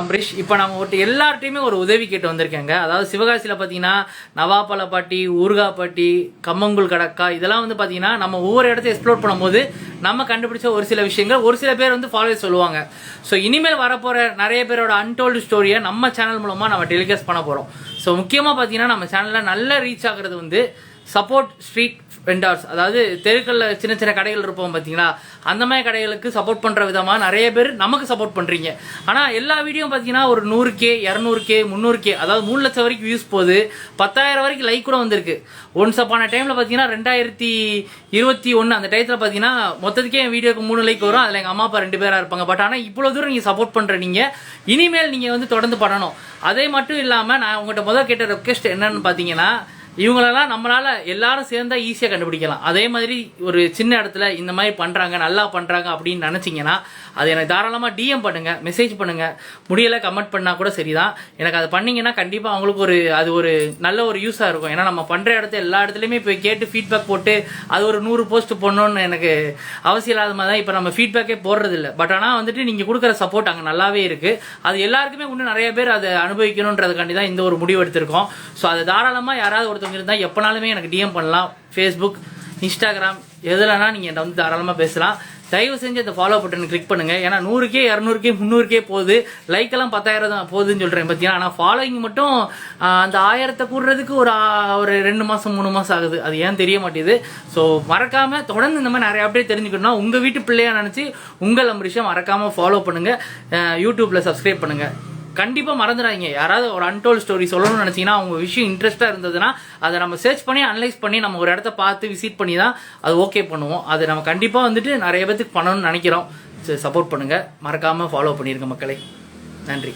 அம்பரீஷ் இப்போ நம்ம ஒட்டு எல்லார்ட்டையுமே ஒரு உதவி கேட்டு வந்திருக்கேங்க. அதாவது சிவகாசியில் பார்த்தீங்கன்னா நவாப்பழப்பாட்டி ஊர்காப்பட்டி கம்மங்குள் கடக்கா இதெல்லாம் வந்து பார்த்தீங்கன்னா நம்ம ஒவ்வொரு இடத்த எக்ஸ்ப்ளோர் பண்ணும்போது நம்ம கண்டுபிடிச்ச ஒரு சில விஷயங்கள் ஒரு சில பேர் வந்து ஃபாலோ சொல்லுவாங்க. ஸோ இனிமேல் வரப்போகிற நிறைய பேரோட அன்டோல்டு ஸ்டோரியை நம்ம சேனல் மூலமாக நம்ம டெலிகாஸ்ட் பண்ண போகிறோம் ஸோ முக்கியமாக பார்த்தீங்கன்னா நம்ம சேனலில் நல்ல ரீச் ஆகிறது வந்து சப்போர்ட் ஸ்ட்ரீட் வெண்டார்ஸ் அதாவது தெருக்களில் சின்ன சின்ன கடைகள் இருப்போம் பார்த்தீங்களா அந்த மாதிரி கடைகளுக்கு சப்போர்ட் பண்ணுற விதமாக நிறைய பேர் நமக்கு சப்போர்ட் பண்ணுறீங்க ஆனால் எல்லா வீடியோ பார்த்தீங்கன்னா ஒரு நூறு கே இரநூறு கே முந்நூறு கே அதாவது மூணு லட்சம் வரைக்கும் வியூஸ் போகுது. பத்தாயிரம் வரைக்கும் லைக் கூட வந்திருக்கு. ஒன்ஸ் அப்பான டைமில் பார்த்தீங்கன்னா ரெண்டாயிரத்தி இருபத்தி ஒன்று அந்த டயத்தில் பார்த்தீங்கன்னா மொத்தத்துக்கே என் வீடியோக்கு மூணு லைக் வரும். அதில் எங்கள் அம்மா அப்பா ரெண்டு பேராக இருப்பாங்க. பட் ஆனால் இவ்வளோ தூரம் நீங்கள் சப்போர்ட் பண்ணுற நீங்கள் இனிமேல் நீங்கள் வந்து தொடர்ந்து பண்ணணும். அதே மட்டும் இல்லாமல் நான் உங்கள்கிட்ட முதல் கேட்ட ரெக்வெஸ்ட் என்னன்னு பார்த்தீங்கன்னா இவங்களெல்லாம் நம்மளால் எல்லாரும் சேர்ந்தா ஈஸியாக கண்டுபிடிக்கலாம். அதே மாதிரி ஒரு சின்ன இடத்துல இந்த மாதிரி பண்ணுறாங்க நல்லா பண்ணுறாங்க அப்படின்னு நினச்சிங்கன்னா அது எனக்கு தாராளமாக டிஎம் பண்ணுங்கள் மெசேஜ் பண்ணுங்கள் முடியலை கமெண்ட் பண்ணால் கூட சரிதான். எனக்கு அதை பண்ணீங்கன்னா கண்டிப்பாக அவங்களுக்கு ஒரு அது ஒரு நல்ல ஒரு யூஸாக இருக்கும். ஏன்னா நம்ம பண்ணுற இடத்த எல்லா இடத்துலையுமே போய் கேட்டு ஃபீட்பேக் போட்டு அது ஒரு நூறு போஸ்ட் போடணும்னு எனக்கு அவசியம் இல்லாத மாதிரி தான் இப்போ நம்ம ஃபீட்பேக்கே போடுறது இல்லை பட் ஆனால் வந்துட்டு நீங்கள் கொடுக்குற சப்போர்ட் அங்கே நல்லாவே இருக்குது அது எல்லாருக்குமே இன்னும் நிறைய பேர் அதை அனுபவிக்கணுன்றதுக்காண்டி தான் இந்த ஒரு முடிவு எடுத்திருக்கோம். ஸோ அதை தாராளமாக யாராவது ஒருத்தவங்க இருந்தால் எப்போனாலுமே எனக்கு டிஎம் பண்ணலாம். ஃபேஸ்புக் இன்ஸ்டாகிராம் எதுலனா நீங்கள் என்கிட்ட வந்து தாராளமாக பேசலாம். தயவு செஞ்சு அந்த ஃபாலோ பட்டன் கிளிக் பண்ணுங்கள் ஏன்னா நூறுக்கே இரநூறுக்கே முந்நூறுக்கே போகுது. லைக் எல்லாம் பத்தாயிரம் தான் போகுதுன்னு சொல்கிறேன் பார்த்தீங்கன்னா ஆனால் ஃபாலோயிங் மட்டும் அந்த ஆயிரத்தை கூடுறதுக்கு ஒரு ஒரு ரெண்டு மாதம் மூணு மாதம் ஆகுது. அது ஏன் தெரிய மாட்டேது ஸோ மறக்காமல் தொடர்ந்து இந்த மாதிரி நிறைய அப்டேட் தெரிஞ்சுக்கணும்னா உங்கள் வீட்டு பிள்ளையாக நினச்சி உங்கள் அம்பரிஷம் மறக்காமல் ஃபாலோ பண்ணுங்கள் யூடியூப்பில் சப்ஸ்கிரைப் பண்ணுங்கள் கண்டிப்பாக மறந்துடாதீங்க யாராவது ஒரு அன்டோல் ஸ்டோரி சொல்லணும்னு நினச்சிங்கன்னா அவங்க விஷயம் இன்ட்ரெஸ்ட்டாக இருந்ததுன்னா அதை நம்ம சர்ச் பண்ணி அனலைஸ் பண்ணி நம்ம ஒரு இடத்த பார்த்து விசிட் பண்ணி தான் அது ஓகே பண்ணுவோம். அது நம்ம கண்டிப்பாக வந்துட்டு நிறைய பேத்துக்கு பண்ணணும்னு நினைக்கிறோம். சப்போர்ட் பண்ணுங்கள் மறக்காமல் ஃபாலோ பண்ணியிருக்க மக்களே. நன்றி.